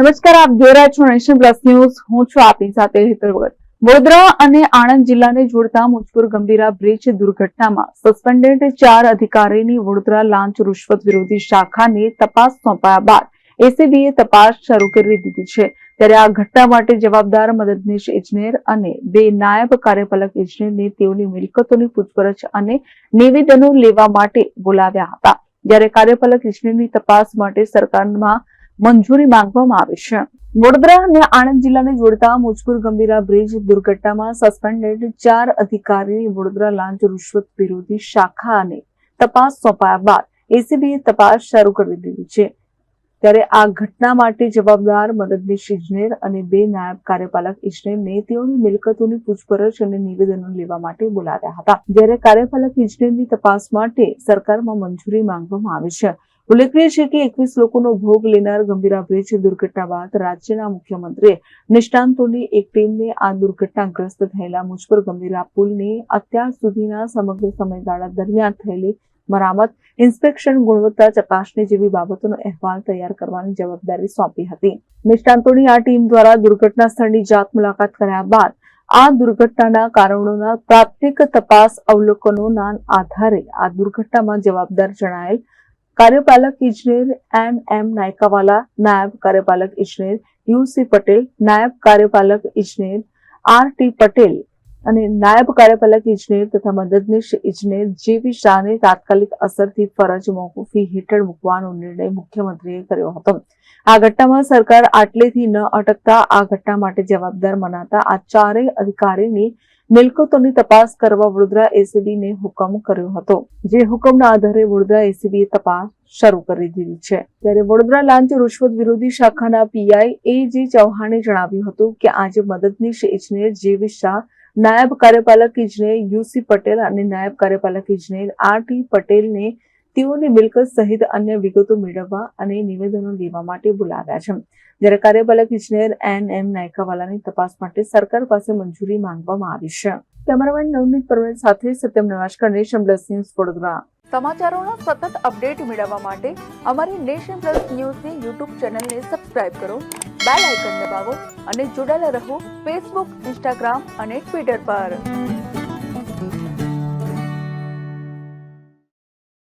નમસ્કાર, આપ જોઈ રહ્યા છો નેશન પ્લસ ન્યૂઝ. હું છું આપની સાથે હેતલ વડોદરા અને આણંદ જિલ્લાને જોડતા મુજપુર ગંભીરા બ્રિજ દુર્ઘટનામાં સસ્પેન્ડેડ ચાર અધિકારીની વડોદરા લાંચ રૂશ્વત વિરોધી શાખાને તપાસ સોંપાયા બાદ એસીબીએ તપાસ શરૂ કરી દીધી છે. ત્યારે આ ઘટના માટે જવાબદાર મદદનીશ ઇજનેર અને બે નાયબ કાર્યપાલક ઇજનેરને તેઓની મિલકતોની પૂછપરછ અને નિવેદનો લેવા માટે બોલાવ્યા હતા. જ્યારે કાર્યપાલક ઇજનેરની તપાસ માટે સરકારમાં મંજૂરી માંગવામાં આવી છે. વડોદરા અને આણંદ જિલ્લાને જોડતા મુજપુર ગંભીરા બ્રિજ દુર્ઘટનામાં સસ્પેન્ડેડ ચાર અધિકારીની વડોદરા લાંચ રૂશ્વત વિરોધી શાખાને તપાસ સોંપાયા બાદ એસીબીએ તપાસ શરૂ કરી દીધી છે. ત્યારે આ ઘટના માટે જવાબદાર મદદનીશ ઇજનેર અને બે નાયબ કાર્યપાલક ઇજનેરને તેઓની મિલકતોની પૂછપરછ અને નિવેદનો લેવા માટે બોલાવ્યા હતા. જ્યારે કાર્યપાલક ઇજનેરની તપાસ માટે સરકારમાં મંજૂરી માંગવામાં આવી છે. ઉલ્લેખનીય છે કે એકવીસ લોકોનો ભોગ લેનાર ગંભીરા બ્રિજ દુર્ઘટના બાદ રાજ્યના મુખ્યમંત્રીએ નિષ્ણાંતોની એક ટીમને આ દુર્ઘટનાગ્રસ્ત થયેલા મુજપર ગંભીરા પુલની અત્યાર સુધીના સમગ્ર સમયગાળા દરમિયાન થયેલી મરામત, ઇન્સ્પેક્શન, ગુણવત્તા ચકાસણી જેવી બાબતોનો અહેવાલ તૈયાર કરવાની જવાબદારી સોંપી હતી. નિષ્ણાંતોની આ ટીમ દ્વારા દુર્ઘટના સ્થળની જાત મુલાકાત કર્યા બાદ આ દુર્ઘટનાના કારણોના પ્રાથમિક તપાસ અવલોકનોના આધારે આ દુર્ઘટનામાં જવાબદાર જણાયેલ કાર્યપાલક ઇજનેર એમ એમ નાયકાવાલા નાયબ કાર્યપાલક ઇજનેર યુસી પટેલ નાયબ કાર્યપાલક ઇજનેર આર ટી પટેલ અને નાયબ કાર્યપાલક ઇજનેર તથા મદદનીશ ઇજનેર જેવી શાહને તાત્કાલિક અસરથી ફરજ મોકૂફી હેઠળ મૂકવાનો નિર્ણય મુખ્યમંત્રીએ કર્યો હતો. આ ઘટનામાં સરકાર આટલેથી ન અટકતા, આ ઘટના માટે જવાબદાર મનાતા આ ચારેય અધિકારીની મિલકતોની તપાસ કરવા વડોદરા એસીબીને હુકમ કર્યો હતો. જે હુકમના આધારે વડોદરા એસીબીએ તપાસ શરૂ કરી દીધી છે. ત્યારે વડોદરા લાંચ રૂશ્વત વિરોધી શાખાના પીઆઈ એ જે ચૌહાણે જણાવ્યું હતું કે આજે મદદનીશ ઇજનેર જેવી શાહ, નાયબ કાર્યપાલક ઇજનેર યુસી પટેલ અને નાયબ કાર્યપાલક ઇજનેર આર ટી પટેલને તેઓની મિલકત સહિત અન્ય વિગતો મેળવવા અને નિવેદનો લેવા માટે બોલાવ્યા છે. જ્યારે કાર્યપાલક ઇજનેર એન એમ નાયકાવાલાની તપાસ માટે સરકાર પાસે મંજૂરી માંગવામાં આવી છે. કેમેરામેન નવનીત પરમેશ સાથે Satyam Navashakar nation plus news Vadodara. સમાચારોનો સતત અપડેટ મેળવવા માટે અમારી નેશન પ્લસ ન્યૂઝની યુટ્યુબ ચેનલને સબસ્ક્રાઇબ કરો, બેલ આઇકન દબાવો અને જોડાયેલા રહો ફેસબુક, ઇન્સ્ટાગ્રામ અને ટ્વિટર પર.